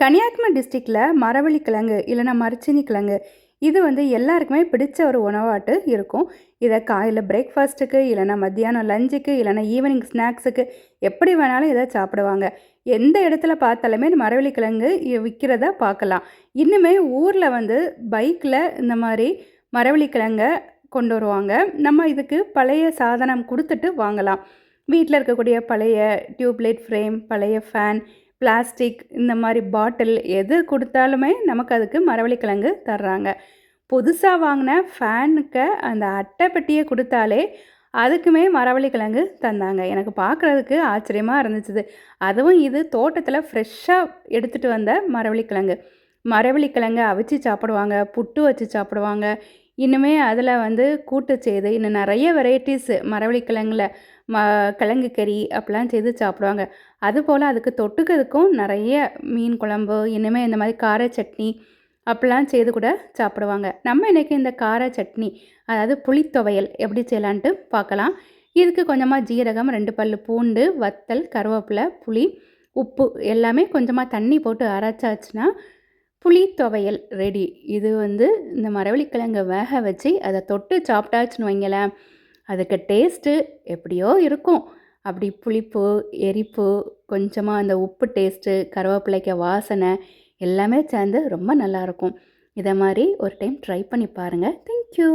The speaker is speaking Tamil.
கன்னியாகுமரி டிஸ்ட்ரிக்டில் மரவள்ளி கிழங்கு இல்லைன்னா மரச்சினி கிழங்கு இது வந்து எல்லாருக்குமே பிடிச்ச ஒரு உணவாட்டு இருக்கும். இதை காலையில் பிரேக்ஃபாஸ்ட்டுக்கு இல்லைனா மத்தியானம் லஞ்சுக்கு இல்லைனா ஈவினிங் ஸ்நாக்ஸுக்கு எப்படி வேணாலும் இதை சாப்பிடுவாங்க. எந்த இடத்துல பார்த்தாலுமே மரவள்ளி கிழங்கு விற்கிறத பார்க்கலாம். இன்னுமே ஊரில் வந்து பைக்கில் இந்த மாதிரி மரவள்ளி கிழங்கை கொண்டு வருவாங்க. நம்ம இதுக்கு பழைய சாதனம் கொடுத்துட்டு வாங்கலாம். வீட்டில் இருக்கக்கூடிய பழைய டியூப்லைட் ஃப்ரேம் பழைய ஃபேன் பிளாஸ்டிக் இந்த மாதிரி பாட்டில் எது கொடுத்தாலுமே நமக்கு அதுக்கு மரவள்ளிக்கிழங்கு தர்றாங்க. புதுசாக வாங்கின ஃபேனுக்கு அந்த அட்டைப்பெட்டியை கொடுத்தாலே அதுக்குமே மரவள்ளிக்கிழங்கு தந்தாங்க. எனக்கு பார்க்குறதுக்கு ஆச்சரியமாக இருந்துச்சு அதுவும் இது தோட்டத்தில் ஃப்ரெஷ்ஷாக எடுத்துகிட்டு வந்த மரவள்ளிக்கிழங்கு. மரவள்ளிக்கிழங்கு அவிச்சு சாப்பிடுவாங்க புட்டு வச்சு சாப்பிடுவாங்க. இன்னுமே அதில் வந்து கூட்டு செய்து இன்னும் நிறைய வெரைட்டிஸ் மரவள்ளிக்கிழங்குல ம கிழங்கு கறி அப்படிலாம் செய்து சாப்பிடுவாங்க. அதுபோல் அதுக்கு தொட்டுக்கிறதுக்கும் நிறைய மீன் குழம்பு இனிமேல் இந்த மாதிரி கார சட்னி அப்படிலாம் செய்து கூட சாப்பிடுவாங்க. நம்ம இன்றைக்கி இந்த கார சட்னி அதாவது புளித்துவையல் எப்படி செய்யலான்ட்டு பார்க்கலாம். இதுக்கு கொஞ்சமாக ஜீரகம் ரெண்டு பல் பூண்டு வத்தல் கருவேப்பிலை புளி உப்பு எல்லாமே கொஞ்சமாக தண்ணி போட்டு அரைச்சாச்சுன்னா புளி துவையல் ரெடி இது வந்து இந்த மரவள்ளிக்கிழங்கை வேக வச்சு அதை தொட்டு சாப்பிட்டாச்சுன்னு வைங்களேன். அதுக்கு டேஸ்ட்டு எப்படியோ இருக்கும். அப்படி புளிப்பு எரிப்பு கொஞ்சமாக அந்த உப்பு டேஸ்ட்டு கருவேப்பிலைக்க வாசனை எல்லாமே சேர்ந்து ரொம்ப நல்லாயிருக்கும் இதை மாதிரி ஒரு டைம் ட்ரை பண்ணி பாருங்கள் தேங்க்யூ